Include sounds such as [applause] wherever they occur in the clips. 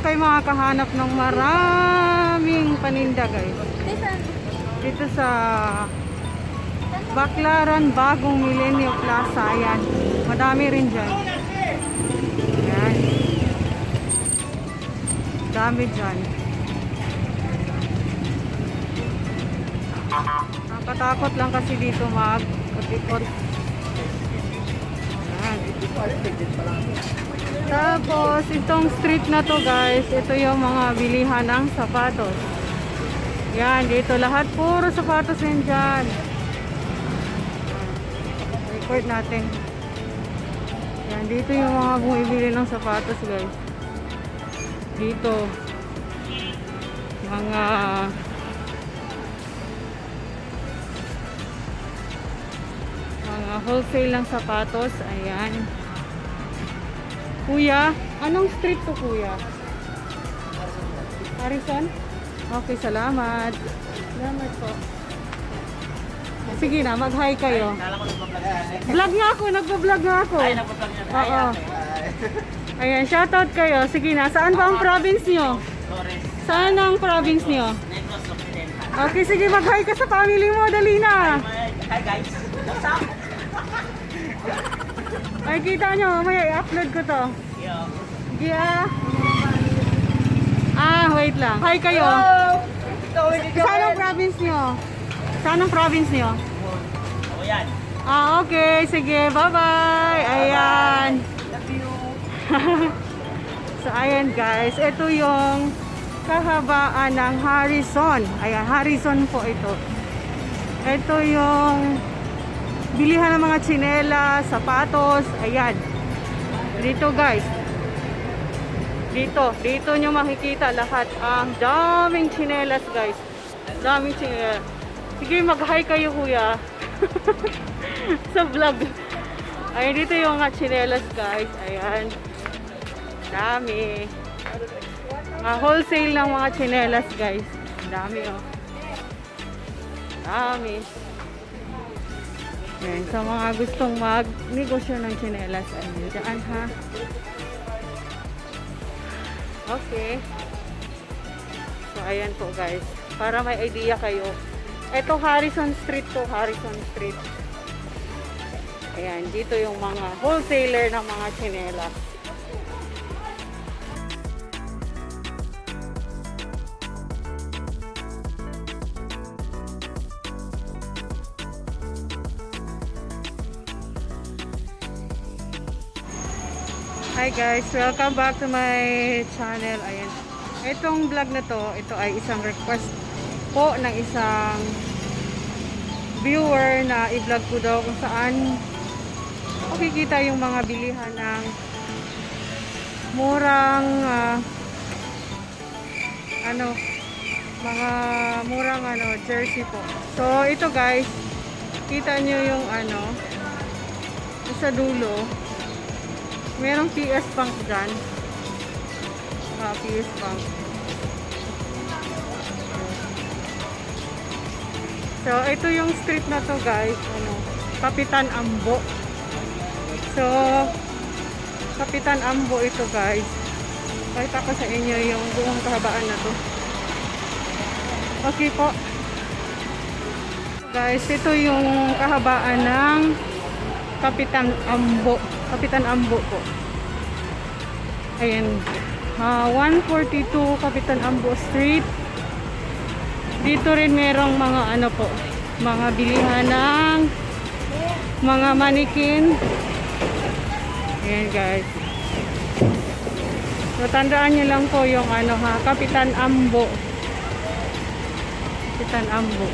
kayo makakahanap ng maraming paninda guys. Dito sa Baklaran Bagong Milenio Plaza. Ayan. Madami rin dyan. Ayan. Dami dyan. Nakatakot lang kasi dito mag-ikot. Ayan. Tapos, itong street na to guys, ito yung mga bilihan ng sapatos. Yan, dito lahat puro sapatos yan dyan. Record natin. Yan, dito yung mga bumibili ng sapatos guys. Dito. Mga mga wholesale ng sapatos. Ayan. Kuya, anong street to kuya? Harrison? Okay, salamat. Salamat po. Sige na, mag-hi kayo. Vlog nga ako, nagpa-vlog nga ako. Ay, naputang yan. Oo. Ayan, shoutout kayo. Sige na, saan ba ang province nyo? Saan ang province nyo? Okay, sige, mag-hi ka sa family mo. Dali na. Hi guys. What's up? [laughs] Ay, kita nyo, mamaya i-upload ko to. Yo. Yeah. Ah, wait lang. Hi kayo. Saan ang province nyo? Saan ang province nyo? O yan. Ah, okay. Sige, bye-bye. Ayan. Love you. [laughs] So, ayan guys. Ito yung kahabaan ng Harrison. Ayan, Harrison po ito. Ito yung bilihan ng mga tsinela, sapatos. Ayan. Dito guys. Dito. Dito nyo makikita lahat. Ang daming tsinelas guys. Daming tsinelas. Sige, mag-hi kayo kuya. [laughs] Sa vlog. Ayan, dito yung mga tsinelas guys. Ayan. Dami. Mga wholesale ng mga tsinelas guys. Dami oh. Dami. Ayan, sa mga gustong mag-negosyo ng tsinelas, ayun, dyan ha. Okay. So, ayan po guys. Para may idea kayo. Ito Harrison Street to, Harrison Street. Ayan, dito yung mga wholesaler ng mga tsinelas. Hi guys, welcome back to my channel. Ayan. Itong vlog na to, ito ay isang request po ng isang viewer na i-vlog ko daw kung saan makikita yung mga bilihan ng murang ah, ano mga murang ano jersey po. So ito guys, kita nyo yung ano sa dulo Merong PS Bank dyan. Ah, PS Bank. So, ito yung street na to guys. Ano, Kapitan Ambo. So, Kapitan Ambo ito guys. Pakita ko sa inyo yung buong kahabaan na to. Okay po. Guys, ito yung kahabaan ng Kapitan Ambo. Kapitan Ambo po. Ayan. Ah, 142 Kapitan Ambo Street. Dito rin merong mga ano po, mga bilihan ng mga manikin. Ayan guys. So, tandaan nyo lang po yung ano ha, Kapitan Ambo. Kapitan Ambo.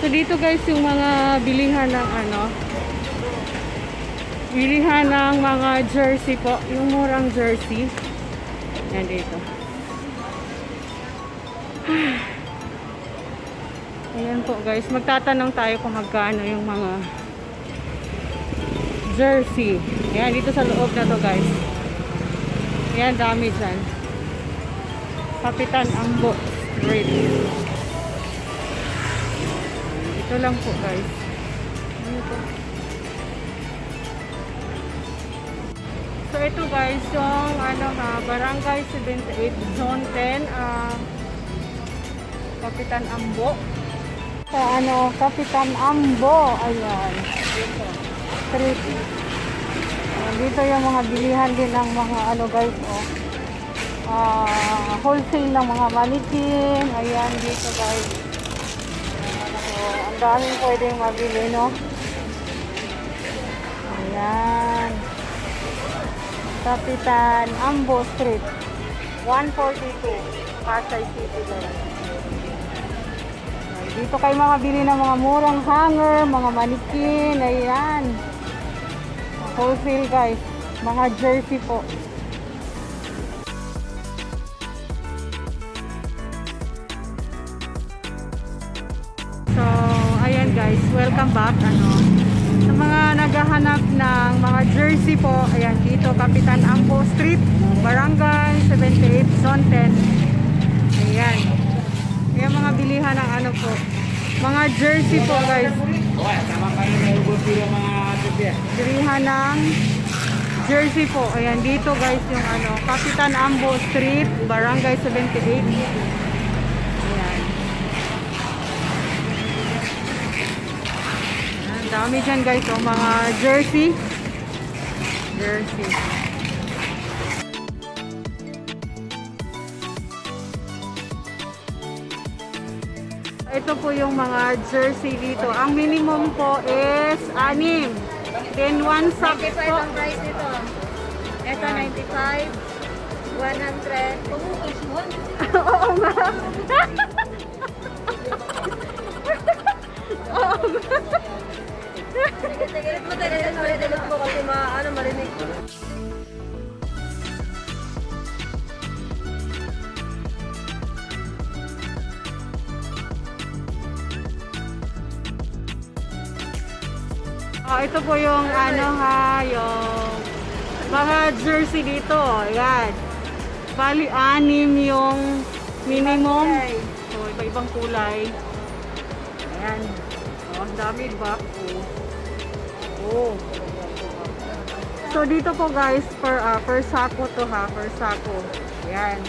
So, dito guys yung mga bilihan ng ano, Bilihan ng mga jersey po. Yung murang jersey. Yan dito. [sighs] Ayan po guys. Magtatanong tayo kung magkano yung mga jersey. Ayan dito sa loob na to guys. Ayan dami dyan. Kapitan Ambo Street. Ito lang po guys. Ano po? So ito guys, yung ano ha, Barangay 78 Zone 10, ah, Kapitan Ambo. Sa ano, Kapitan Ambo, ayan. Street. Ayan, dito yung mga bilihan din ng mga ano guys, oh. Ah, wholesale ng mga manikin. Ayan, dito guys. So, ang daming pwedeng mabili, no? Ayan. Kapitan Ambo Street. 142. Pasay City Dito kayo makabili ng mga murang hanger, mga manikin. Ayan. Wholesale guys. Mga jersey po. So, ayan guys, welcome back. Ano, naghahanap ng mga jersey po, ayan dito, Kapitan Ambo Street, Barangay 78, Zone 10. Ayan. Ayan mga bilihan ng ano po. Mga jersey po guys. Bilihan ng jersey po. Ayan dito guys yung ano, Kapitan Ambo Street, Barangay 78. Dami dyan guys, oh, mga jersey. Jersey. Ito po yung mga jersey dito. Ang minimum po is anim. Then one sack 95 po. ang price nito. Ito 95, 100. Pumukis mo. Oo nga. [laughs] Tigilit mo, tigilit mo, tigilit mo kasi ma, marinig. Oh, ito po yung ano ha, yung mga jersey dito. Ayan. Bali, anim yung minimum. So, iba-ibang kulay. Ayan. Oh, ang dami ba? Oh. So dito po guys, per, uh, per sako to ha, per sako. Ayan.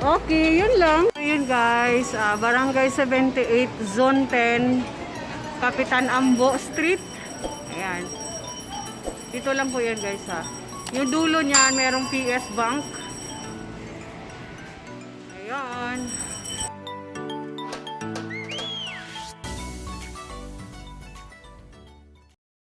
Okay, yun lang. Ayun guys, uh, Barangay 78, Zone 10, Kapitan Ambo Street. Ayan. Dito lang po yan guys ha. Yung dulo niyan, merong PS Bank. Ayan.